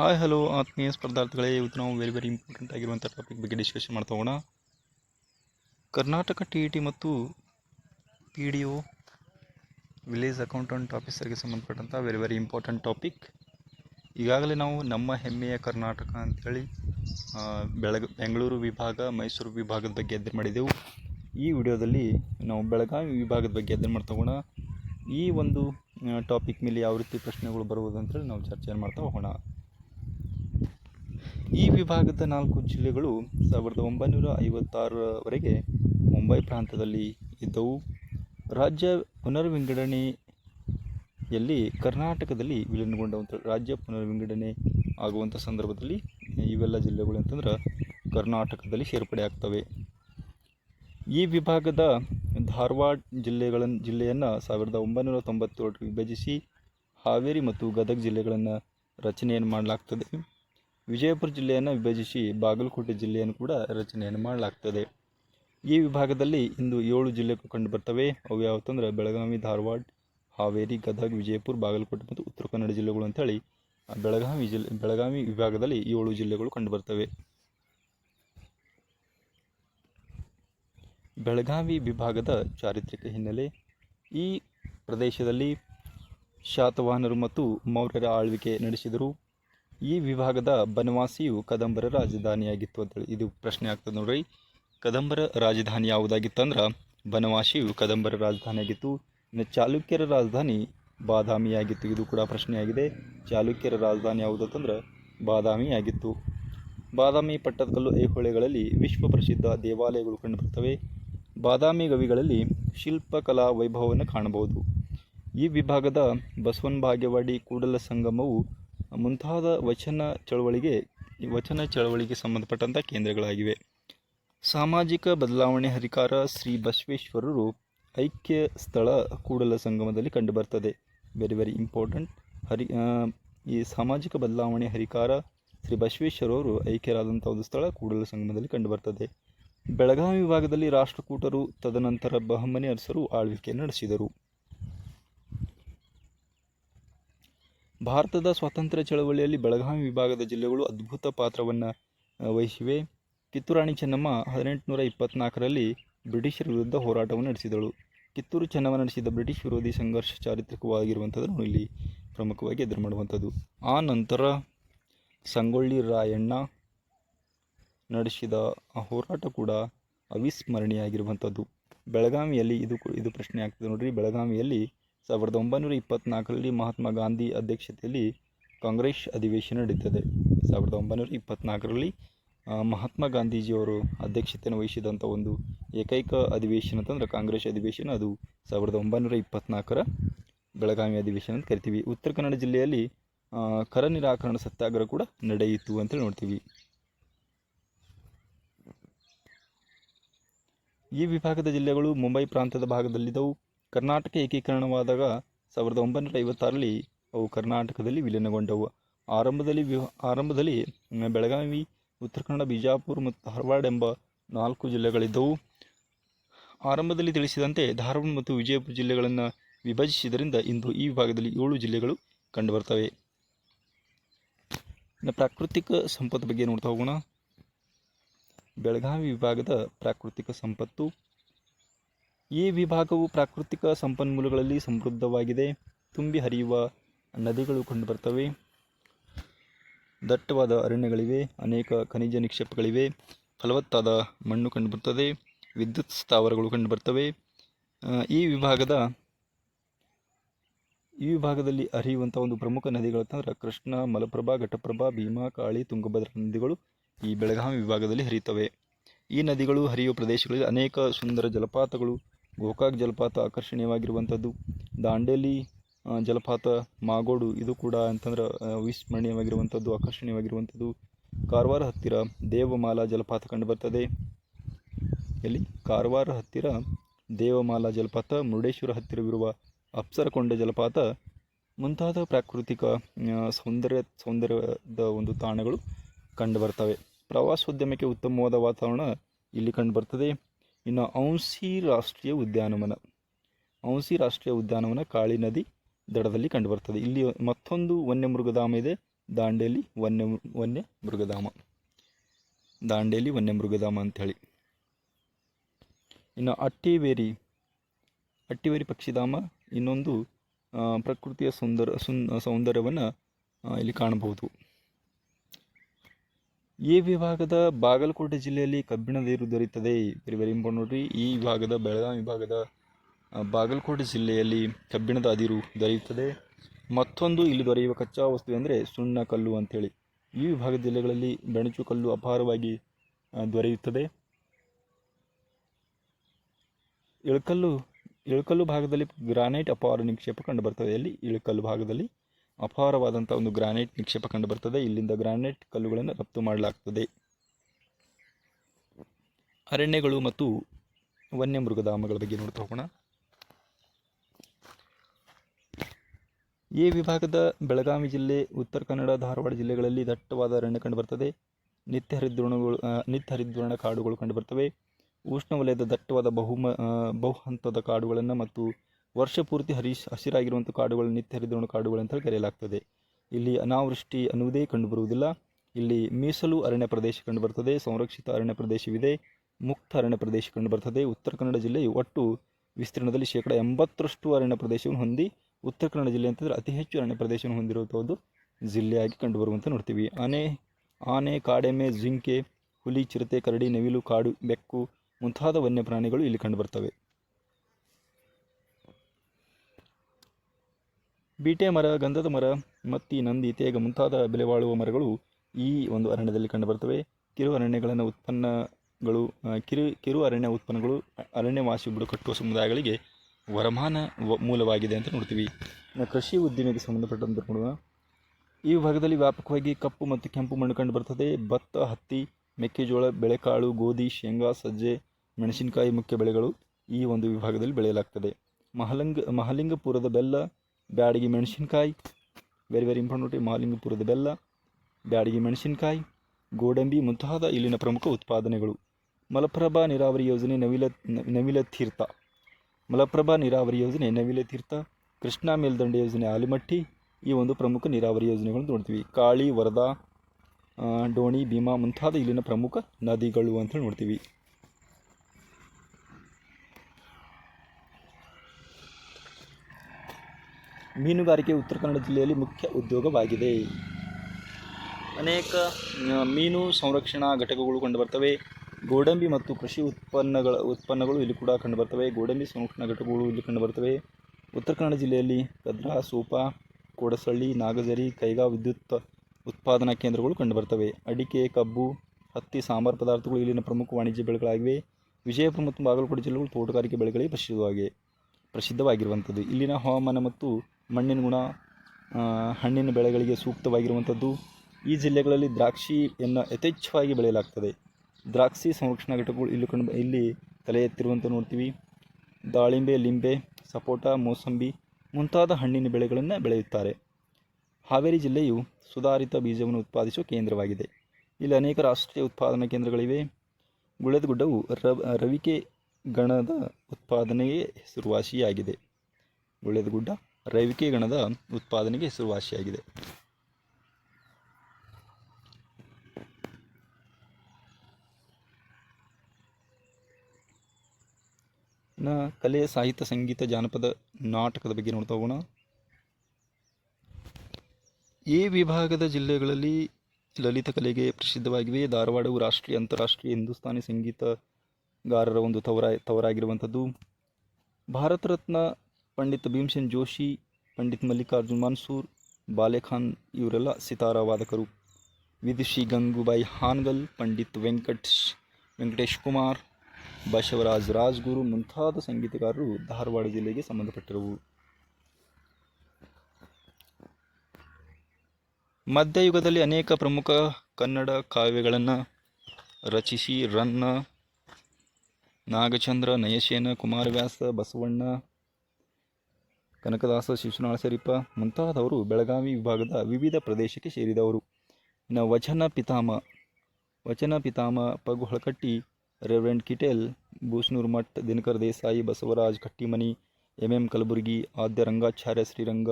Hi hello ಆತ್ಮೀಯ ಸ್ಪರ್ಧಾರ್ಥಿಗಳೇ. ಇವತ್ತು ನಾವು ವೆರಿ ವೆರಿ ಇಂಪಾರ್ಟೆಂಟ್ ಆಗಿರುವಂಥ ಟಾಪಿಕ್ ಬಗ್ಗೆ ಡಿಸ್ಕಷನ್ ಮಾಡ್ತಾ ಹೋಗೋಣ. ಕರ್ನಾಟಕ ಟಿ ಇ ಟಿ ಮತ್ತು P D O village accountant ಆಫೀಸರ್ಗೆ ಸಂಬಂಧಪಟ್ಟಂಥ ವೆರಿ ವೆರಿ ಇಂಪಾರ್ಟೆಂಟ್ ಟಾಪಿಕ್ ಈಗಾಗಲೇ ನಾವು ನಮ್ಮ ಹೆಮ್ಮೆಯ ಕರ್ನಾಟಕ ಅಂಥೇಳಿ ಬೆಳಗ್, ಬೆಂಗಳೂರು ವಿಭಾಗ, ಮೈಸೂರು ವಿಭಾಗದ ಬಗ್ಗೆ ಅಧ್ಯಯನ ಮಾಡಿದೆವು. ಈ ವಿಡಿಯೋದಲ್ಲಿ ನಾವು ಬೆಳಗಾವಿ ವಿಭಾಗದ ಬಗ್ಗೆ ಅಧ್ಯಯನ ಮಾಡ್ತಾ ಹೋಗೋಣ. ಈ ಒಂದು ಟಾಪಿಕ್ ಮೇಲೆ ಯಾವ ರೀತಿ ಪ್ರಶ್ನೆಗಳು ಬರುವುದು ಅಂತೇಳಿ ನಾವು ಚರ್ಚೆಯನ್ನು ಮಾಡ್ತಾ ಹೋಗೋಣ. ಈ ವಿಭಾಗದ ನಾಲ್ಕು ಜಿಲ್ಲೆಗಳು ಸಾವಿರದ ಒಂಬೈನೂರ ಐವತ್ತಾರರವರೆಗೆ ಮುಂಬೈ ಪ್ರಾಂತದಲ್ಲಿ ಇದ್ದವು. ರಾಜ್ಯ ಪುನರ್ವಿಂಗಡಣೆಯಲ್ಲಿ ಕರ್ನಾಟಕದಲ್ಲಿ ವಿಲೀನಗೊಂಡವಂಥ ರಾಜ್ಯ ಪುನರ್ವಿಂಗಡಣೆ ಆಗುವಂಥ ಸಂದರ್ಭದಲ್ಲಿ ಇವೆಲ್ಲ ಜಿಲ್ಲೆಗಳು ಅಂತಂದ್ರೆ ಕರ್ನಾಟಕದಲ್ಲಿ ಸೇರ್ಪಡೆ ಆಗ್ತವೆ. ಈ ವಿಭಾಗದ ಧಾರವಾಡ ಜಿಲ್ಲೆಗಳನ್ನು ಜಿಲ್ಲೆಯನ್ನು ಸಾವಿರದ ಒಂಬೈನೂರ ತೊಂಬತ್ತೇಳರಲ್ಲಿ ವಿಭಜಿಸಿ ಹಾವೇರಿ ಮತ್ತು ಗದಗ ಜಿಲ್ಲೆಗಳನ್ನು ರಚನೆಯನ್ನು ಮಾಡಲಾಗ್ತದೆ. ವಿಜಯಪುರ ಜಿಲ್ಲೆಯನ್ನು ವಿಭಜಿಸಿ ಬಾಗಲಕೋಟೆ ಜಿಲ್ಲೆಯನ್ನು ಕೂಡ ರಚನೆಯನ್ನು ಮಾಡಲಾಗ್ತದೆ. ಈ ವಿಭಾಗದಲ್ಲಿ ಇಂದು ಏಳು ಜಿಲ್ಲೆಗಳು ಕಂಡುಬರ್ತವೆ. ಅವು ಯಾವತ್ತಂದ್ರೆ ಬೆಳಗಾವಿ, ಧಾರವಾಡ, ಹಾವೇರಿ, ಗದಗ, ವಿಜಯಪುರ, ಬಾಗಲಕೋಟೆ ಮತ್ತು ಉತ್ತರ ಕನ್ನಡ ಜಿಲ್ಲೆಗಳು ಅಂತೇಳಿ ಬೆಳಗಾವಿ ಜಿಲ್ಲೆ ಬೆಳಗಾವಿ ವಿಭಾಗದಲ್ಲಿ ಏಳು ಜಿಲ್ಲೆಗಳು ಕಂಡುಬರ್ತವೆ. ಬೆಳಗಾವಿ ವಿಭಾಗದ ಚಾರಿತ್ರಿಕ ಹಿನ್ನೆಲೆ, ಈ ಪ್ರದೇಶದಲ್ಲಿ ಶಾತವಾಹನರು ಮತ್ತು ಮೌರ್ಯರ ಆಳ್ವಿಕೆ ನಡೆಸಿದರು. ಈ ವಿಭಾಗದ ಬನವಾಸಿಯು ಕದಂಬರ ರಾಜಧಾನಿಯಾಗಿತ್ತು ಅಂತೇಳಿ ಇದು ಪ್ರಶ್ನೆ ಆಗ್ತದೆ ನೋಡ್ರಿ. ಕದಂಬರ ರಾಜಧಾನಿ ಯಾವುದಾಗಿತ್ತು ಅಂದ್ರೆ ಬನವಾಸಿಯು ಕದಂಬರ ರಾಜಧಾನಿಯಾಗಿತ್ತು. ಇನ್ನು ಚಾಲುಕ್ಯರ ರಾಜಧಾನಿ ಬಾದಾಮಿಯಾಗಿತ್ತು. ಇದು ಕೂಡ ಪ್ರಶ್ನೆಯಾಗಿದೆ. ಚಾಲುಕ್ಯರ ರಾಜಧಾನಿ ಯಾವುದಂತಂದ್ರೆ ಬಾದಾಮಿಯಾಗಿತ್ತು. ಬಾದಾಮಿ ಪಟ್ಟದಕಲ್ಲು ಐಹೊಳೆಗಳಲ್ಲಿ ವಿಶ್ವ ಪ್ರಸಿದ್ಧ ದೇವಾಲಯಗಳು ಕಂಡುಬರುತ್ತವೆ. ಬಾದಾಮಿ ಗವಿಗಳಲ್ಲಿ ಶಿಲ್ಪಕಲಾ ವೈಭವವನ್ನು ಕಾಣಬಹುದು. ಈ ವಿಭಾಗದ ಬಸವನ ಭಾಗ್ಯವಾಡಿ ಕೂಡಲ ಸಂಗಮವು ಮುಂತಾದ ವಚನ ಚಳವಳಿಗೆ ವಚನ ಚಳವಳಿಗೆ ಸಂಬಂಧಪಟ್ಟಂಥ ಕೇಂದ್ರಗಳಾಗಿವೆ. ಸಾಮಾಜಿಕ ಬದಲಾವಣೆ ಹರಿಕಾರ ಶ್ರೀ ಬಸವೇಶ್ವರರು ಐಕ್ಯ ಸ್ಥಳ ಕೂಡಲ ಸಂಗಮದಲ್ಲಿ ಕಂಡುಬರ್ತದೆ. ವೆರಿ ವೆರಿ ಇಂಪಾರ್ಟೆಂಟ್ ಹರಿ ಈ ಸಾಮಾಜಿಕ ಬದಲಾವಣೆ ಹರಿಕಾರ ಶ್ರೀ ಬಸವೇಶ್ವರವರು ಐಕ್ಯರಾದಂಥ ಒಂದು ಸ್ಥಳ ಕೂಡಲ ಸಂಗಮದಲ್ಲಿ ಕಂಡುಬರ್ತದೆ. ಬೆಳಗಾವಿ ವಿಭಾಗದಲ್ಲಿ ರಾಷ್ಟ್ರಕೂಟರು ತದನಂತರ ಬಹಮನಿ ಅರಸರು ಆಳ್ವಿಕೆ ನಡೆಸಿದರು. ಭಾರತದ ಸ್ವಾತಂತ್ರ್ಯ ಚಳವಳಿಯಲ್ಲಿ ಬೆಳಗಾವಿ ವಿಭಾಗದ ಜಿಲ್ಲೆಗಳು ಅದ್ಭುತ ಪಾತ್ರವನ್ನು ವಹಿಸಿವೆ. ಕಿತ್ತೂರಾಣಿ ಚೆನ್ನಮ್ಮ ಹದಿನೆಂಟುನೂರ ಇಪ್ಪತ್ನಾಲ್ಕರಲ್ಲಿ ಬ್ರಿಟಿಷರ ವಿರುದ್ಧ ಹೋರಾಟವನ್ನು ನಡೆಸಿದಳು. ಕಿತ್ತೂರು ಚೆನ್ನಮ್ಮ ನಡೆಸಿದ ಬ್ರಿಟಿಷ್ ವಿರೋಧಿ ಸಂಘರ್ಷ ಚಾರಿತ್ರಿಕವಾಗಿರುವಂಥದ್ದನ್ನು ಇಲ್ಲಿ ಪ್ರಮುಖವಾಗಿ ಎದುರು ಮಾಡುವಂಥದ್ದು. ಆ ನಂತರ ಸಂಗೊಳ್ಳಿ ರಾಯಣ್ಣ ನಡೆಸಿದ ಆ ಹೋರಾಟ ಕೂಡ ಅವಿಸ್ಮರಣೀಯ ಆಗಿರುವಂಥದ್ದು ಬೆಳಗಾವಿಯಲ್ಲಿ ಇದು ಇದು ಪ್ರಶ್ನೆ ಆಗ್ತದೆ ನೋಡಿರಿ. ಬೆಳಗಾವಿಯಲ್ಲಿ ಸಾವಿರದ ಒಂಬೈನೂರ ಇಪ್ಪತ್ನಾಲ್ಕರಲ್ಲಿ ಮಹಾತ್ಮ ಗಾಂಧಿ ಅಧ್ಯಕ್ಷತೆಯಲ್ಲಿ ಕಾಂಗ್ರೆಸ್ ಅಧಿವೇಶನ ನಡೀತದೆ. ಸಾವಿರದ ಒಂಬೈನೂರ ಇಪ್ಪತ್ನಾಲ್ಕರಲ್ಲಿ ಆ, ಮಹಾತ್ಮ ಗಾಂಧೀಜಿಯವರು ಅಧ್ಯಕ್ಷತೆಯನ್ನು ವಹಿಸಿದಂಥ ಒಂದು ಏಕೈಕ ಅಧಿವೇಶನ ಅಂತಂದ್ರೆ ಕಾಂಗ್ರೆಸ್ ಅಧಿವೇಶನ ಅದು ಸಾವಿರದ ಒಂಬೈನೂರ ಇಪ್ಪತ್ನಾಲ್ಕರ ಬೆಳಗಾವಿ ಅಧಿವೇಶನ ಅಂತ ಕರಿತೀವಿ. ಉತ್ತರ ಕನ್ನಡ ಜಿಲ್ಲೆಯಲ್ಲಿ ಕರ ನಿರಾಕರಣ ಸತ್ಯಾಗ್ರಹ ಕೂಡ ನಡೆಯಿತು ಅಂತೇಳಿ ನೋಡ್ತೀವಿ. ಈ ವಿಭಾಗದ ಜಿಲ್ಲೆಗಳು ಮುಂಬೈ ಪ್ರಾಂತದ ಭಾಗದಲ್ಲಿದ್ದವು. ಕರ್ನಾಟಕ ಏಕೀಕರಣವಾದಾಗ ಸಾವಿರದ ಒಂಬೈನೂರ ಐವತ್ತಾರರಲ್ಲಿ ಅವು ಕರ್ನಾಟಕದಲ್ಲಿ ವಿಲೀನಗೊಂಡವು. ಆರಂಭದಲ್ಲಿ ವಿ ಆರಂಭದಲ್ಲಿ ಬೆಳಗಾವಿ ಉತ್ತರ ಕನ್ನಡ ಬಿಜಾಪುರ ಮತ್ತು ಧಾರವಾಡ ಎಂಬ ನಾಲ್ಕು ಜಿಲ್ಲೆಗಳಿದ್ದವು. ಆರಂಭದಲ್ಲಿ ತಿಳಿಸಿದಂತೆ ಧಾರವಾಡ ಮತ್ತು ವಿಜಯಪುರ ಜಿಲ್ಲೆಗಳನ್ನು ವಿಭಜಿಸಿದ್ದರಿಂದ ಇಂದು ಈ ವಿಭಾಗದಲ್ಲಿ ಏಳು ಜಿಲ್ಲೆಗಳು ಕಂಡುಬರ್ತವೆ. ಇನ್ನು ಪ್ರಾಕೃತಿಕ ಸಂಪತ್ತು ಬಗ್ಗೆ ನೋಡ್ತಾ ಹೋಗೋಣ. ಬೆಳಗಾವಿ ವಿಭಾಗದ ಪ್ರಾಕೃತಿಕ ಸಂಪತ್ತು ಈ ವಿಭಾಗವು ಪ್ರಾಕೃತಿಕ ಸಂಪನ್ಮೂಲಗಳಲ್ಲಿ ಸಮೃದ್ಧವಾಗಿದೆ. ತುಂಬಿ ಹರಿಯುವ ನದಿಗಳು ಕಂಡುಬರ್ತವೆ. ದಟ್ಟವಾದ ಅರಣ್ಯಗಳಿವೆ. ಅನೇಕ ಖನಿಜ ನಿಕ್ಷೇಪಗಳಿವೆ. ಫಲವತ್ತಾದ ಮಣ್ಣು ಕಂಡುಬರ್ತದೆ. ವಿದ್ಯುತ್ ಸ್ಥಾವರಗಳು ಕಂಡುಬರ್ತವೆ. ಈ ವಿಭಾಗದ, ಈ ವಿಭಾಗದಲ್ಲಿ ಹರಿಯುವಂಥ ಒಂದು ಪ್ರಮುಖ ನದಿಗಳು ಅಂತಂದ್ರೆ ಕೃಷ್ಣ, ಮಲಪ್ರಭಾ, ಘಟಪ್ರಭಾ, ಭೀಮಾ, ಕಾಳಿ, ತುಂಗಭದ್ರಾ ನದಿಗಳು ಈ ಬೆಳಗಾವಿ ವಿಭಾಗದಲ್ಲಿ ಹರಿಯುತ್ತವೆ. ಈ ನದಿಗಳು ಹರಿಯುವ ಪ್ರದೇಶಗಳಲ್ಲಿ ಅನೇಕ ಸುಂದರ ಜಲಪಾತಗಳು ಗೋಕಾಕ್ ಜಲಪಾತ ಆಕರ್ಷಣೀಯವಾಗಿರುವಂಥದ್ದು. ದಾಂಡೇಲಿ ಜಲಪಾತ, ಮಾಗೋಡು ಇದು ಕೂಡ ಅಂತಂದ್ರೆ ಅವಿಸ್ಮರಣೀಯವಾಗಿರುವಂಥದ್ದು ವಿಸ್ಮರಣೀಯವಾಗಿರುವಂಥದ್ದು, ಆಕರ್ಷಣೀಯವಾಗಿರುವಂಥದ್ದು. ಕಾರವಾರ ಹತ್ತಿರ ದೇವಮಾಲಾ ಜಲಪಾತ ಕಂಡುಬರ್ತದೆ ಎಲ್ಲಿ? ಕಾರವಾರ ಹತ್ತಿರ ದೇವಮಾಲಾ ಜಲಪಾತ, ಮುರುಡೇಶ್ವರ ಹತ್ತಿರವಿರುವ ಅಪ್ಸರಕೊಂಡ ಜಲಪಾತ. ಮುಂತಾದ ಪ್ರಾಕೃತಿಕ ಸೌಂದರ್ಯ, ಸೌಂದರ್ಯದ ಒಂದು ತಾಣಗಳು ಕಂಡುಬರ್ತವೆ ಪ್ರವಾಸೋದ್ಯಮಕ್ಕೆ ಉತ್ತಮವಾದ ವಾತಾವರಣ ಇಲ್ಲಿ ಕಂಡುಬರ್ತದೆ ಇನ್ನು ಔಂಸಿ ರಾಷ್ಟ್ರೀಯ ಉದ್ಯಾನವನ. ಔಂಸಿ ರಾಷ್ಟ್ರೀಯ ಉದ್ಯಾನವನ ಕಾಳಿ ನದಿ ದಡದಲ್ಲಿ ಕಂಡುಬರ್ತದೆ. ಇಲ್ಲಿ ಮತ್ತೊಂದು ವನ್ಯಮೃಗಧಾಮ ಇದೆ. ದಾಂಡೇಲಿ ವನ್ಯ ವನ್ಯ ಮೃಗಧಾಮ ದಾಂಡೇಲಿ ವನ್ಯ ಮೃಗಧಾಮ ಅಂಥೇಳಿ ಇನ್ನು ಅಟ್ಟಿವೇರಿ ಅಟ್ಟಿವೇರಿ ಪಕ್ಷಿಧಾಮ ಇನ್ನೊಂದು ಪ್ರಕೃತಿಯ ಸುಂದರ, ಸುನ್, ಸೌಂದರ್ಯವನ್ನು ಇಲ್ಲಿ ಕಾಣಬಹುದು. ಈ ವಿಭಾಗದ ಬಾಗಲಕೋಟೆ ಜಿಲ್ಲೆಯಲ್ಲಿ ಕಬ್ಬಿಣದ ನೀರು ದೊರೆಯುತ್ತದೆ. ವೆರಿ ವೆರಿ ಇಂಪಾರ್ಟೆಂಟ್ ನೋಡ್ರಿ ಈ ವಿಭಾಗದ ಬೆಳಗಾವಿ ವಿಭಾಗದ ಬಾಗಲಕೋಟೆ ಜಿಲ್ಲೆಯಲ್ಲಿ ಕಬ್ಬಿಣದ ಅದಿರು ದೊರೆಯುತ್ತದೆ. ಮತ್ತೊಂದು ಇಲ್ಲಿ ದೊರೆಯುವ ಕಚ್ಚಾ ವಸ್ತು ಅಂದರೆ ಸುಣ್ಣ ಕಲ್ಲು ಅಂಥೇಳಿ. ಈ ವಿಭಾಗದ ಜಿಲ್ಲೆಗಳಲ್ಲಿ ಬೆಣಚು ಕಲ್ಲು ಅಪಾರವಾಗಿ ದೊರೆಯುತ್ತದೆ. ಇಳಕಲ್ಲು ಇಳಕಲ್ಲು ಭಾಗದಲ್ಲಿ ಗ್ರಾನೈಟ್ ಅಪಾರ ನಿಕ್ಷೇಪ ಕಂಡುಬರ್ತದೆ ಇಲ್ಲಿ ಇಳಕಲ್ಲು ಭಾಗದಲ್ಲಿ ಅಪಾರವಾದಂಥ ಒಂದು ಗ್ರಾನೈಟ್ ನಿಕ್ಷೇಪ ಕಂಡುಬರ್ತದೆ ಇಲ್ಲಿಂದ ಗ್ರಾನೈಟ್ ಕಲ್ಲುಗಳನ್ನು ರಫ್ತು ಮಾಡಲಾಗ್ತದೆ. ಅರಣ್ಯಗಳು ಮತ್ತು ವನ್ಯ ಮೃಗಧಾಮಗಳ ಬಗ್ಗೆ ನೋಡ್ತಾ ಹೋಗೋಣ. ಈ ವಿಭಾಗದ ಬೆಳಗಾವಿ ಜಿಲ್ಲೆ, ಉತ್ತರ ಕನ್ನಡ, ಧಾರವಾಡ ಜಿಲ್ಲೆಗಳಲ್ಲಿ ದಟ್ಟವಾದ ಅರಣ್ಯ ಕಂಡುಬರ್ತದೆ ನಿತ್ಯ ಹರಿದ್ವರ್ಣಗಳು ನಿತ್ಯ ಹರಿದ್ವರ್ಣ ಕಾಡುಗಳು ಕಂಡುಬರ್ತವೆ ಉಷ್ಣವಲಯದ ದಟ್ಟವಾದ ಬಹುಮ ಬಹುಹಂತದ ಕಾಡುಗಳನ್ನು ಮತ್ತು ವರ್ಷ ಪೂರ್ತಿ ಹರಿಶ್ ಹಸಿರಾಗಿರುವಂಥ ಕಾಡುಗಳು, ನಿತ್ಯ ಹರಿದೋಣ ಕಾಡುಗಳು ಅಂತ ಕರೆಯಲಾಗ್ತದೆ. ಇಲ್ಲಿ ಅನಾವೃಷ್ಟಿ ಅನ್ನುವುದೇ ಕಂಡುಬರುವುದಿಲ್ಲ ಇಲ್ಲಿ ಮೀಸಲು ಅರಣ್ಯ ಪ್ರದೇಶ ಕಂಡುಬರ್ತದೆ ಸಂರಕ್ಷಿತ ಅರಣ್ಯ ಪ್ರದೇಶವಿದೆ, ಮುಕ್ತ ಅರಣ್ಯ ಪ್ರದೇಶ ಕಂಡುಬರ್ತದೆ ಉತ್ತರ ಕನ್ನಡ ಜಿಲ್ಲೆಯು ಒಟ್ಟು ವಿಸ್ತೀರ್ಣದಲ್ಲಿ ಶೇಕಡ ಎಂಬತ್ತರಷ್ಟು ಅರಣ್ಯ ಪ್ರದೇಶವನ್ನು ಹೊಂದಿ, ಉತ್ತರ ಕನ್ನಡ ಜಿಲ್ಲೆ ಅಂತಂದರೆ ಅತಿ ಹೆಚ್ಚು ಅರಣ್ಯ ಪ್ರದೇಶವನ್ನು ಹೊಂದಿರುವಂಥ ಒಂದು ಜಿಲ್ಲೆಯಾಗಿ ಕಂಡುಬರುವಂತ ನೋಡ್ತೀವಿ. ಆನೆ ಆನೆ, ಕಾಡೆಮ್ಮೆ, ಜಿಂಕೆ, ಹುಲಿ, ಚಿರತೆ, ಕರಡಿ, ನವಿಲು, ಕಾಡು, ಬೆಕ್ಕು ಮುಂತಾದ ವನ್ಯಪ್ರಾಣಿಗಳು ಇಲ್ಲಿ ಕಂಡುಬರ್ತವೆ ಬೀಟೆ ಮರ, ಗಂಧದ ಮರ, ಮತ್ತಿ, ನಂದಿ, ತೇಗ ಮುಂತಾದ ಬೆಲೆ ಬಾಳುವ ಮರಗಳು ಈ ಒಂದು ಅರಣ್ಯದಲ್ಲಿ ಕಂಡುಬರ್ತವೆ ಕಿರು ಅರಣ್ಯಗಳನ್ನು ಉತ್ಪನ್ನಗಳು ಕಿರು ಕಿರು ಅರಣ್ಯ ಉತ್ಪನ್ನಗಳು ಅರಣ್ಯವಾಸಿ ಬುಡಕಟ್ಟು ಸಮುದಾಯಗಳಿಗೆ ವರಮಾನ ಮೂಲವಾಗಿದೆ ಅಂತ ನೋಡ್ತೀವಿ. ಕೃಷಿ ಉದ್ದಿಮೆಗೆ ಸಂಬಂಧಪಟ್ಟಂತೆ ನೋಡುವ. ಈ ವಿಭಾಗದಲ್ಲಿ ವ್ಯಾಪಕವಾಗಿ ಕಪ್ಪು ಮತ್ತು ಕೆಂಪು ಮಣ್ಣು ಕಂಡುಬರ್ತದೆ ಭತ್ತ, ಹತ್ತಿ, ಮೆಕ್ಕೆಜೋಳ, ಬೆಳೆಕಾಳು, ಗೋಧಿ, ಶೇಂಗಾ, ಸಜ್ಜೆ, ಮೆಣಸಿನಕಾಯಿ ಮುಖ್ಯ ಬೆಳೆಗಳು ಈ ಒಂದು ವಿಭಾಗದಲ್ಲಿ ಬೆಳೆಯಲಾಗ್ತದೆ. ಮಹಲಿಂಗ, ಮಹಲಿಂಗಪುರದ ಬೆಲ್ಲ ಬ್ಯಾಡಗಿ ಮೆಣಸಿನಕಾಯಿ ವೆರಿ ವೆರಿ ಇಂಪಾರ್ಟೆಂಟ್ ಮಾಲಿಂಗಪುರದ ಬೆಲ್ಲ, ಬ್ಯಾಡಗಿ ಮೆಣಸಿನಕಾಯಿ, ಗೋಡಂಬಿ ಮುಂತಾದ ಇಲ್ಲಿನ ಪ್ರಮುಖ ಉತ್ಪಾದನೆಗಳು. ಮಲಪ್ರಭಾ ನೀರಾವರಿ ಯೋಜನೆ ನವಿಲ ನವಿಲ ತೀರ್ಥ. ಮಲಪ್ರಭಾ ನೀರಾವರಿ ಯೋಜನೆ ನವಿಲ ತೀರ್ಥ, ಕೃಷ್ಣಾ ಮೇಲ್ದಂಡೆ ಯೋಜನೆ ಆಲಿಮಟ್ಟಿ, ಈ ಒಂದು ಪ್ರಮುಖ ನೀರಾವರಿ ಯೋಜನೆಗಳನ್ನು ನೋಡ್ತೀವಿ. ಕಾಳಿ, ವರದಾ ಡೋಣಿ, ಭೀಮಾ ಮುಂತಾದ ಇಲ್ಲಿನ ಪ್ರಮುಖ ನದಿಗಳು ಅಂತ ನೋಡ್ತೀವಿ. ಮೀನುಗಾರಿಕೆ ಉತ್ತರ ಕನ್ನಡ ಜಿಲ್ಲೆಯಲ್ಲಿ ಮುಖ್ಯ ಉದ್ಯೋಗವಾಗಿದೆ. ಅನೇಕ ಮೀನು ಸಂರಕ್ಷಣಾ ಘಟಕಗಳು ಕಂಡುಬರ್ತವೆ. ಗೋಡಂಬಿ ಮತ್ತು ಕೃಷಿ ಉತ್ಪನ್ನಗಳ, ಉತ್ಪನ್ನಗಳು ಇಲ್ಲಿ ಕೂಡ ಕಂಡುಬರ್ತವೆ. ಗೋಡಂಬಿ ಸಂರಕ್ಷಣಾ ಘಟಕಗಳು ಇಲ್ಲಿ ಕಂಡುಬರ್ತವೆ. ಉತ್ತರ ಕನ್ನಡ ಜಿಲ್ಲೆಯಲ್ಲಿ ಕದ್ರಾ, ಸೋಪ, ಕೋಡಸಳ್ಳಿ, ನಾಗಜರಿ, ಕೈಗಾ ವಿದ್ಯುತ್ ಉತ್ಪಾದನಾ ಕೇಂದ್ರಗಳು ಕಂಡುಬರ್ತವೆ. ಅಡಿಕೆ, ಕಬ್ಬು, ಹತ್ತಿ, ಸಾಂಬಾರು ಪದಾರ್ಥಗಳು ಇಲ್ಲಿನ ಪ್ರಮುಖ ವಾಣಿಜ್ಯ ಬೆಳೆಗಳಾಗಿವೆ. ವಿಜಯಪುರ ಮತ್ತು ಬಾಗಲಕೋಟೆ ಜಿಲ್ಲೆಗಳು ತೋಟಗಾರಿಕೆ ಬೆಳೆಗಳಿಗೆ ಪ್ರಸಿದ್ಧವಾಗಿ, ಪ್ರಸಿದ್ಧವಾಗಿರುವಂಥದ್ದು. ಇಲ್ಲಿನ ಹವಾಮಾನ ಮತ್ತು ಮಣ್ಣಿನ ಗುಣ ಹಣ್ಣಿನ ಬೆಳೆಗಳಿಗೆ ಸೂಕ್ತವಾಗಿರುವಂಥದ್ದು. ಈ ಜಿಲ್ಲೆಗಳಲ್ಲಿ ದ್ರಾಕ್ಷಿಯನ್ನು ಯಥೇಚ್ಛವಾಗಿ ಬೆಳೆಯಲಾಗ್ತದೆ. ದ್ರಾಕ್ಷಿ ಸಂರಕ್ಷಣಾ ಘಟಕಗಳು ಇಲ್ಲಿ ಕಂಡು ಇಲ್ಲಿ ತಲೆ ಎತ್ತಿರುವಂಥ ನೋಡ್ತೀವಿ. ದಾಳಿಂಬೆ, ಲಿಂಬೆ, ಸಪೋಟ, ಮೋಸಂಬಿ ಮುಂತಾದ ಹಣ್ಣಿನ ಬೆಳೆಗಳನ್ನು ಬೆಳೆಯುತ್ತಾರೆ. ಹಾವೇರಿ ಜಿಲ್ಲೆಯು ಸುಧಾರಿತ ಬೀಜವನ್ನು ಉತ್ಪಾದಿಸುವ ಕೇಂದ್ರವಾಗಿದೆ. ಇಲ್ಲಿ ಅನೇಕ ರಾಷ್ಟ್ರೀಯ ಉತ್ಪಾದನಾ ಕೇಂದ್ರಗಳಿವೆ. ಗುಳೆದಗುಡ್ಡವು ರವ್, ರವಿಕೆ ಗಣದ ಉತ್ಪಾದನೆಗೆ ಹೆಸರುವಾಸಿಯಾಗಿದೆ. ಗುಳ್ಳೆದಗುಡ್ಡ ರವಿಕೆ ಗಣದ ಉತ್ಪಾದನೆಗೆ ಹೆಸರುವಾಸಿಯಾಗಿದೆ. ಕಲೆ ಸಾಹಿತ್ಯ ಸಂಗೀತ ಜಾನಪದ ನಾಟಕದ ಬಗ್ಗೆ ನೋಡ್ತಾ ಹೋಗೋಣ. ಈ ವಿಭಾಗದ ಜಿಲ್ಲೆಗಳಲ್ಲಿ ಲಲಿತ ಕಲೆಗೆ ಪ್ರಸಿದ್ಧವಾಗಿವೆ. ಧಾರವಾಡವು ರಾಷ್ಟ್ರೀಯ ಅಂತಾರಾಷ್ಟ್ರೀಯ ಹಿಂದೂಸ್ತಾನಿ ಸಂಗೀತಗಾರರ ಒಂದು ತವರ ತವರಾಗಿರುವಂಥದ್ದು. ಭಾರತ ರತ್ನ ಪಂಡಿತ್ ಭೀಮಸೇನ್ ಜೋಶಿ, ಪಂಡಿತ್ ಮಲ್ಲಿಕಾರ್ಜುನ್ ಮನ್ಸೂರ್, ಬಾಲೆಖಾನ್ ಇವರೆಲ್ಲ ಸಿತಾರಾ ವಾದಕರು ವಿದುಷಿ ಗಂಗೂಬಾಯಿ ಹಾನ್ಗಲ್, ಪಂಡಿತ್ ವೆಂಕಟ್ ವೆಂಕಟೇಶ್ ಕುಮಾರ್, ಬಸವರಾಜ್ ರಾಜ್ಗುರು ಮುಂತಾದ ಸಂಗೀತಗಾರರು ಧಾರವಾಡ ಜಿಲ್ಲೆಗೆ ಸಂಬಂಧಪಟ್ಟಿರುವು. ಮಧ್ಯಯುಗದಲ್ಲಿ ಅನೇಕ ಪ್ರಮುಖ ಕನ್ನಡ ಕಾವ್ಯಗಳನ್ನು ರಚಿಸಿ ರನ್ನ, ನಾಗಚಂದ್ರ, ನಯಸೇನ, ಕುಮಾರವ್ಯಾಸ, ಬಸವಣ್ಣ ಕನಕದಾಸ ಶಿಶುನಾಳ ಶರೀಫ ಮುಂತಾದವರು ಬೆಳಗಾವಿ ವಿಭಾಗದ ವಿವಿಧ ಪ್ರದೇಶಕ್ಕೆ ಸೇರಿದವರು. ಇನ್ನು ವಚನ ಪಿತಾಮ ವಚನ ಪಿತಾಮ Phagu Halakatti, reverend Kittel Busnur Math, Dinakar Desai, Basavaraj Kattimani, M M Kalburgi, Adya Rangacharya Sriranga,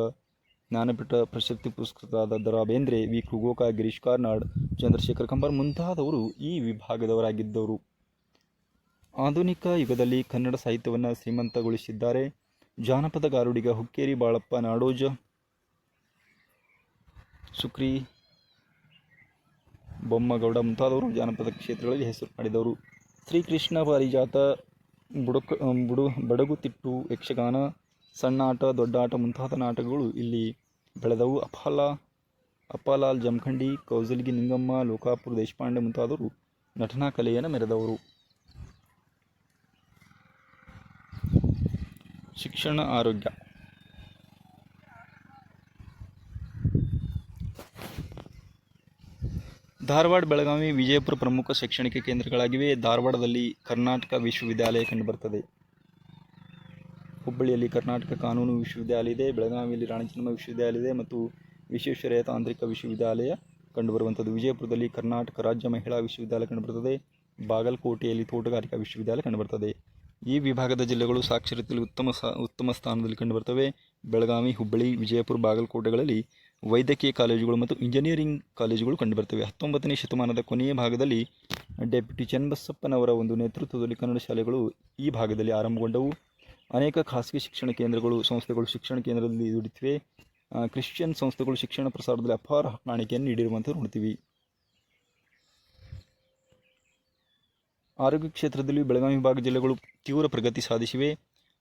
Jnanpith ಪ್ರಶಸ್ತಿ ಪುರಸ್ಕೃತರಾದ ದರಾ ಬೇಂದ್ರೆ ವಿ. ಕೃಗೋಕ, ಗಿರೀಶ್ ಕಾರ್ನಾಡ್, ಚಂದ್ರಶೇಖರ್ ಕಂಬಾರ್ ಮುಂತಾದವರು ಈ ವಿಭಾಗದವರಾಗಿದ್ದವರು. ಆಧುನಿಕ ಯುಗದಲ್ಲಿ ಕನ್ನಡ ಸಾಹಿತ್ಯವನ್ನು ಶ್ರೀಮಂತಗೊಳಿಸಿದ್ದಾರೆ. ಜಾನಪದ ಗಾರುಡಿಗ ಹುಕ್ಕೇರಿ ಬಾಳಪ್ಪ ನಾಡೋಜ. ಸುಕ್ರಿ ಬೊಮ್ಮಗೌಡ ಮುಂತಾದವರು ಜಾನಪದ ಕ್ಷೇತ್ರಗಳಲ್ಲಿ ಹೆಸರು ಮಾಡಿದವರು. ಶ್ರೀಕೃಷ್ಣ ಪಾರಿಜಾತ, ಬುಡಕ, ಬುಡು ಬಡಗುತಿಟ್ಟು ಯಕ್ಷಗಾನ, ಸಣ್ಣ ಆಟ, ದೊಡ್ಡ ಮುಂತಾದ ನಾಟಕಗಳು ಇಲ್ಲಿ ಬೆಳೆದವು. ಅಫಾಲ ಅಪ್ಪಾಲಾಲ್ ಜಮಖಂಡಿ, ಕೌಸಲ್ಗಿ ನಿಂಗಮ್ಮ, ಲೋಕಾಪುರ ದೇಶಪಾಂಡೆ ಮುಂತಾದವರು ನಟನಾ ಕಲೆಯನ್ನು ಮೆರೆದವರು. ಶಿಕ್ಷಣ ಆರೋಗ್ಯ. ಧಾರವಾಡ ಬೆಳಗಾವಿ ವಿಜಯಪುರ ಪ್ರಮುಖ ಶೈಕ್ಷಣಿಕ ಕೇಂದ್ರಗಳಾಗಿವೆ. ಧಾರವಾಡದಲ್ಲಿ ಕರ್ನಾಟಕ ವಿಶ್ವವಿದ್ಯಾಲಯ ಕಂಡುಬರ್ತದೆ ಹುಬ್ಬಳ್ಳಿಯಲ್ಲಿ ಕರ್ನಾಟಕ ಕಾನೂನು ವಿಶ್ವವಿದ್ಯಾಲಯ ಇದೆ. ಬೆಳಗಾವಿಯಲ್ಲಿ ರಾಣಿ ಚೆನ್ನಮ್ಮ ವಿಶ್ವವಿದ್ಯಾಲಯ ಇದೆ ಮತ್ತು ವಿಶ್ವೇಶ್ವರಯ್ಯ ತಾಂತ್ರಿಕ ವಿಶ್ವವಿದ್ಯಾಲಯ ಕಂಡುಬರುವಂಥದ್ದು. ವಿಜಯಪುರದಲ್ಲಿ ಕರ್ನಾಟಕ ರಾಜ್ಯ ಮಹಿಳಾ ವಿಶ್ವವಿದ್ಯಾಲಯ ಕಂಡುಬರುತ್ತದೆ. ಬಾಗಲಕೋಟೆಯಲ್ಲಿ ತೋಟಗಾರಿಕಾ ವಿಶ್ವವಿದ್ಯಾಲಯ ಕಂಡುಬರ್ತದೆ ಈ ವಿಭಾಗದ ಜಿಲ್ಲೆಗಳು ಸಾಕ್ಷರತೆಯಲ್ಲಿ ಉತ್ತಮ ಉತ್ತಮ ಸ್ಥಾನದಲ್ಲಿ ಕಂಡುಬರ್ತವೆ. ಬೆಳಗಾವಿ, ಹುಬ್ಬಳ್ಳಿ, ವಿಜಯಪುರ, ಬಾಗಲಕೋಟೆಗಳಲ್ಲಿ ವೈದ್ಯಕೀಯ ಕಾಲೇಜುಗಳು ಮತ್ತು ಇಂಜಿನಿಯರಿಂಗ್ ಕಾಲೇಜುಗಳು ಕಂಡುಬರ್ತವೆ. ಹತ್ತೊಂಬತ್ತನೇ ಶತಮಾನದ ಕೊನೆಯ ಭಾಗದಲ್ಲಿ ಡೆಪ್ಯೂಟಿ ಚನ್ನಬಸಪ್ಪನವರ ಒಂದು ನೇತೃತ್ವದಲ್ಲಿ ಕನ್ನಡ ಶಾಲೆಗಳು ಈ ಭಾಗದಲ್ಲಿ ಆರಂಭಗೊಂಡವು. ಅನೇಕ ಖಾಸಗಿ ಶಿಕ್ಷಣ ಕೇಂದ್ರಗಳು, ಸಂಸ್ಥೆಗಳು ಶಿಕ್ಷಣ ಕೇಂದ್ರದಲ್ಲಿ ದುಡಿತಿವೆ. ಕ್ರಿಶ್ಚಿಯನ್ ಸಂಸ್ಥೆಗಳು ಶಿಕ್ಷಣ ಪ್ರಸಾರದಲ್ಲಿ ಅಪಾರ ಕಾಣಿಕೆಯನ್ನು ನೀಡಿರುವಂತೆ ನೋಡ್ತೀವಿ. ಆರೋಗ್ಯ ಕ್ಷೇತ್ರದಲ್ಲಿ ಬೆಳಗಾವಿ ವಿಭಾಗ ಜಿಲ್ಲೆಗಳು ತೀವ್ರ ಪ್ರಗತಿ ಸಾಧಿಸಿವೆ.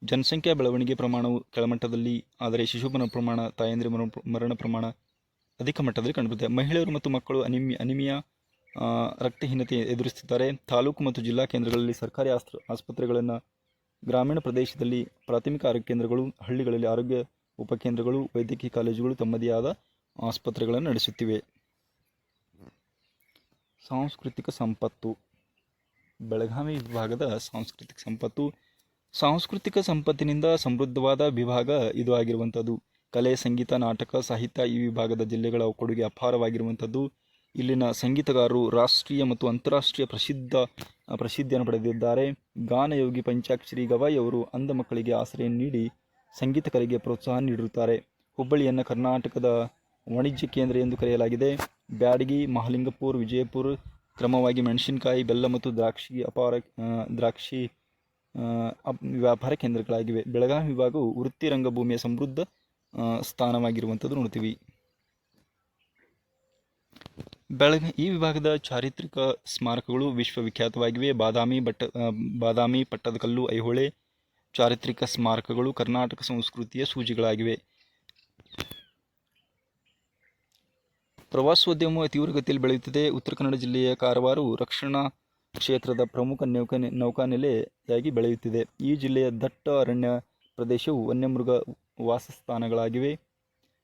ಜನಸಂಖ್ಯಾ ಬೆಳವಣಿಗೆ ಪ್ರಮಾಣವು ಕೆಳಮಟ್ಟದಲ್ಲಿ, ಆದರೆ ಶಿಶುಮರಣ ಪ್ರಮಾಣ, ತಾಯಂದ್ರಿ ಮರಣ ಮರಣ ಪ್ರಮಾಣ ಅಧಿಕ ಮಟ್ಟದಲ್ಲಿ ಕಂಡುಬರುತ್ತದೆ ಮಹಿಳೆಯರು ಮತ್ತು ಮಕ್ಕಳು ಅನಿಮಿ, ಅನಿಮಿಯಾ ರಕ್ತಹೀನತೆ ಎದುರಿಸುತ್ತಿದ್ದಾರೆ. ತಾಲೂಕು ಮತ್ತು ಜಿಲ್ಲಾ ಕೇಂದ್ರಗಳಲ್ಲಿ ಸರ್ಕಾರಿ ಆಸ್ತ್ರ, ಆಸ್ಪತ್ರೆಗಳನ್ನು ಗ್ರಾಮೀಣ ಪ್ರದೇಶದಲ್ಲಿ ಪ್ರಾಥಮಿಕ ಆರೋಗ್ಯ ಕೇಂದ್ರಗಳು, ಹಳ್ಳಿಗಳಲ್ಲಿ ಆರೋಗ್ಯ ಉಪಕೇಂದ್ರಗಳು, ವೈದ್ಯಕೀಯ ಕಾಲೇಜುಗಳು ತಮ್ಮದೇ ಆದ ಆಸ್ಪತ್ರೆಗಳನ್ನು ನಡೆಸುತ್ತಿವೆ. ಸಾಂಸ್ಕೃತಿಕ ಸಂಪತ್ತು. ಬೆಳಗಾವಿ ವಿಭಾಗದ ಸಾಂಸ್ಕೃತಿಕ ಸಂಪತ್ತು. ಸಾಂಸ್ಕೃತಿಕ ಸಂಪತ್ತಿನಿಂದ ಸಮೃದ್ಧವಾದ ವಿಭಾಗ ಇದು ಆಗಿರುವಂಥದ್ದು. ಕಲೆ, ಸಂಗೀತ, ನಾಟಕ, ಸಾಹಿತ್ಯ ಈ ವಿಭಾಗದ ಜಿಲ್ಲೆಗಳ ಕೊಡುಗೆ ಅಪಾರವಾಗಿರುವಂಥದ್ದು. ಇಲ್ಲಿನ ಸಂಗೀತಗಾರರು ರಾಷ್ಟ್ರೀಯ ಮತ್ತು ಅಂತಾರಾಷ್ಟ್ರೀಯ ಪ್ರಸಿದ್ಧ ಪ್ರಸಿದ್ಧಿಯನ್ನು ಪಡೆದಿದ್ದಾರೆ. ಗಾನಯೋಗಿ ಪಂಚಾಕ್ಷರಿ ಗವಾಯಿ ಅವರು ಅಂಧ ಮಕ್ಕಳಿಗೆ ಆಶ್ರಯ ನೀಡಿ ಸಂಗೀತ ಕಲೆಗೆ ಪ್ರೋತ್ಸಾಹ ನೀಡಿರುತ್ತಾರೆ. ಹುಬ್ಬಳ್ಳಿಯನ್ನು ಕರ್ನಾಟಕದ ವಾಣಿಜ್ಯ ಕೇಂದ್ರ ಎಂದು ಕರೆಯಲಾಗಿದೆ. ಬ್ಯಾಡಗಿ, ಮಹಾಲಿಂಗಪುರ್, ವಿಜಯಪುರ ಕ್ರಮವಾಗಿ ಮೆಣಸಿನಕಾಯಿ, ಬೆಲ್ಲ ಮತ್ತು ದ್ರಾಕ್ಷಿ ಅಪಾರ ದ್ರಾಕ್ಷಿ ವ್ಯಾಪಾರ ಕೇಂದ್ರಗಳಾಗಿವೆ. ಬೆಳಗಾವಿ ವಿಭಾಗವು ವೃತ್ತಿ ರಂಗಭೂಮಿಯ ಸಮೃದ್ಧ ಸ್ಥಾನವಾಗಿರುವಂಥದ್ದು ನೋಡ್ತೀವಿ. ಬೆಳಗ, ಈ ವಿಭಾಗದ ಚಾರಿತ್ರಿಕ ಸ್ಮಾರಕಗಳು ವಿಶ್ವವಿಖ್ಯಾತವಾಗಿವೆ. ಬಾದಾಮಿ ಬಟ್ಟ ಬಾದಾಮಿ ಪಟ್ಟದಕಲ್ಲು, ಐಹೊಳೆ ಚಾರಿತ್ರಿಕ ಸ್ಮಾರಕಗಳು ಕರ್ನಾಟಕ ಸಂಸ್ಕೃತಿಯ ಸೂಜಿಗಳಾಗಿವೆ ಪ್ರವಾಸೋದ್ಯಮವು ತೀವ್ರಗತಿಯಲ್ಲಿ ಬೆಳೆಯುತ್ತಿದೆ. ಉತ್ತರ ಕನ್ನಡ ಜಿಲ್ಲೆಯ ಕಾರವಾರು ರಕ್ಷಣಾ ಕ್ಷೇತ್ರದ ಪ್ರಮುಖ ನೌಕಾ ನೌಕಾನೆಲೆಯಾಗಿ ಬೆಳೆಯುತ್ತಿದೆ. ಈ ಜಿಲ್ಲೆಯ ದಟ್ಟ ಅರಣ್ಯ ಪ್ರದೇಶವು ವನ್ಯಮೃಗ ವಾಸಸ್ಥಾನಗಳಾಗಿವೆ.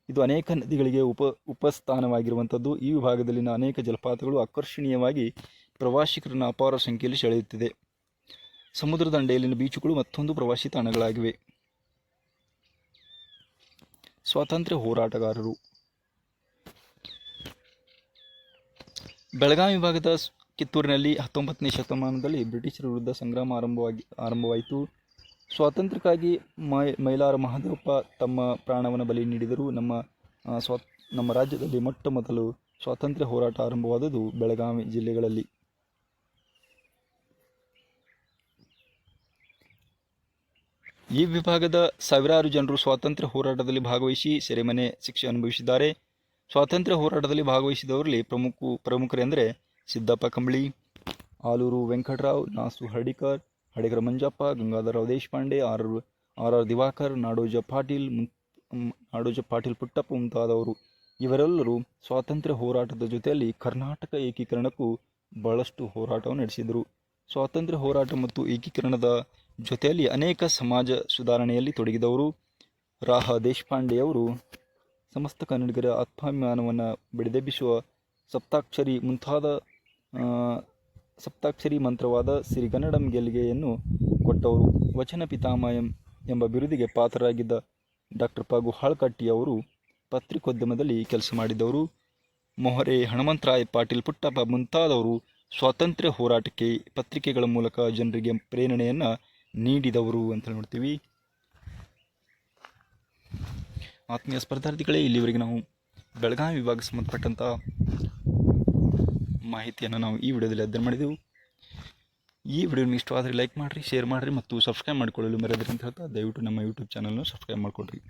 ಇದು ಅನೇಕ ನದಿಗಳಿಗೆ ಉಪ, ಉಪಸ್ಥಾನವಾಗಿರುವಂಥದ್ದು. ಈ ವಿಭಾಗದಲ್ಲಿನ ಅನೇಕ ಜಲಪಾತಗಳು ಆಕರ್ಷಣೀಯವಾಗಿ ಪ್ರವಾಸಿಗರನ್ನು ಅಪಾರ ಸಂಖ್ಯೆಯಲ್ಲಿ ಸೆಳೆಯುತ್ತಿದೆ. ಸಮುದ್ರ ದಂಡೆಯಲ್ಲಿನ ಬೀಚುಗಳು ಮತ್ತೊಂದು ಪ್ರವಾಸಿ ತಾಣಗಳಾಗಿವೆ. ಸ್ವಾತಂತ್ರ್ಯ ಹೋರಾಟಗಾರರು ಬೆಳಗಾವಿ ಭಾಗದ ಕಿತ್ತೂರಿನಲ್ಲಿ ಹತ್ತೊಂಬತ್ತನೇ ಶತಮಾನದಲ್ಲಿ ಬ್ರಿಟಿಷರ ವಿರುದ್ಧ ಸಂಗ್ರಾಮ ಆರಂಭವಾಗಿ, ಆರಂಭವಾಯಿತು. ಸ್ವಾತಂತ್ರ್ಯಕ್ಕಾಗಿ ಮೈ, ಮೈಲಾರ ಮಹದೇವಪ್ಪ ತಮ್ಮ ಪ್ರಾಣವನ್ನು ಬಲಿ ನೀಡಿದರು. ನಮ್ಮ ಸ್ವಾ, ನಮ್ಮ ರಾಜ್ಯದಲ್ಲಿ ಮೊಟ್ಟ ಮೊದಲು ಸ್ವಾತಂತ್ರ್ಯ ಹೋರಾಟ ಆರಂಭವಾದದ್ದು ಬೆಳಗಾವಿ ಜಿಲ್ಲೆಗಳಲ್ಲಿ. ಈ ವಿಭಾಗದ ಸಾವಿರಾರು ಜನರು ಸ್ವಾತಂತ್ರ್ಯ ಹೋರಾಟದಲ್ಲಿ ಭಾಗವಹಿಸಿ ಸೆರೆಮನೆ ಶಿಕ್ಷೆ ಅನುಭವಿಸಿದ್ದಾರೆ. ಸ್ವಾತಂತ್ರ್ಯ ಹೋರಾಟದಲ್ಲಿ ಭಾಗವಹಿಸಿದವರಲ್ಲಿ ಪ್ರಮುಖ, ಪ್ರಮುಖರೆಂದರೆ Siddappa Kambali, Aluru Venkatarao, Nasu Hardikar Hadekar Manjappa, Gangadhararao Deshpande R R R Diwakar, Nadoja Patil Nadoja Patil Puttappa ಮುಂತಾದವರು. ಇವರೆಲ್ಲರೂ ಸ್ವಾತಂತ್ರ್ಯ ಹೋರಾಟದ ಜೊತೆಯಲ್ಲಿ ಕರ್ನಾಟಕ ಏಕೀಕರಣಕ್ಕೂ ಬಹಳಷ್ಟು ಹೋರಾಟವನ್ನು ನಡೆಸಿದರು. ಸ್ವಾತಂತ್ರ್ಯ ಹೋರಾಟ ಮತ್ತು ಏಕೀಕರಣದ ಜೊತೆಯಲ್ಲಿ ಅನೇಕ ಸಮಾಜ ಸುಧಾರಣೆಯಲ್ಲಿ ತೊಡಗಿದವರು. ರಾಹ ದೇಶಪಾಂಡೆಯವರು ಸಮಸ್ತ ಕನ್ನಡಿಗರ ಆತ್ಮಾಭಿಮಾನವನ್ನು ಬೆಳೆದೆಬ್ಬಿಸುವ ಸಪ್ತಾಕ್ಷರಿ ಮುಂತಾದ ಸಪ್ತಾಕ್ಷರಿ ಮಂತ್ರವಾದ ಸಿರಿಗನ್ನಡಂ ಗೆಲ್ಲಿಗೆಯನ್ನು ಕೊಟ್ಟವರು. ವಚನ ಪಿತಾಮಯಂ ಎಂಬ ಬಿರುದಿಗೆ ಪಾತ್ರರಾಗಿದ್ದ ಡಾಕ್ಟರ್ ಪಗು ಹಾಳ್ಕಟ್ಟಿಯವರು ಪತ್ರಿಕೋದ್ಯಮದಲ್ಲಿ ಕೆಲಸ ಮಾಡಿದವರು. ಮೊಹರೆ ಹನುಮಂತರಾಯ್ ಪಾಟೀಲ್ ಪುಟ್ಟಪ್ಪ ಮುಂತಾದವರು ಸ್ವಾತಂತ್ರ್ಯ ಹೋರಾಟಕ್ಕೆ ಪತ್ರಿಕೆಗಳ ಮೂಲಕ ಜನರಿಗೆ ಪ್ರೇರಣೆಯನ್ನು ನೀಡಿದವರು ಅಂತ ನೋಡ್ತೀವಿ. ಆತ್ಮೀಯ ಸ್ಪರ್ಧಾರ್ಥಿಗಳೇ, ಇಲ್ಲಿವರೆಗೆ ನಾವು ಬೆಳಗಾವಿ ವಿಭಾಗಕ್ಕೆ ಸಂಬಂಧಪಟ್ಟಂಥ ಮಾಹಿತಿಯನ್ನು ನಾವು ಈ ವಿಡಿಯೋದಲ್ಲಿ ಅಧ್ಯಯನ ಮಾಡಿದೆವು. ಈ ವಿಡಿಯೋ ನಿಮಗೆ ಇಷ್ಟವಾದರೆ ಲೈಕ್ ಮಾಡಿರಿ ಶೇರ್ ಮಾಡಿರಿ ಮತ್ತು ಸಬ್ಸ್ಕ್ರೈಬ್ ಮಾಡಿಕೊಳ್ಳಲು ಮರೆಯದ್ರಿ ಅಂತ ಹೇಳ್ತಾ ದಯವಿಟ್ಟು ನಮ್ಮ ಯೂಟ್ಯೂಬ್ ಚಾನಲ್ನ ಸಬ್ಸ್ಕ್ರೈಬ್ ಮಾಡಿಕೊಡ್ರಿ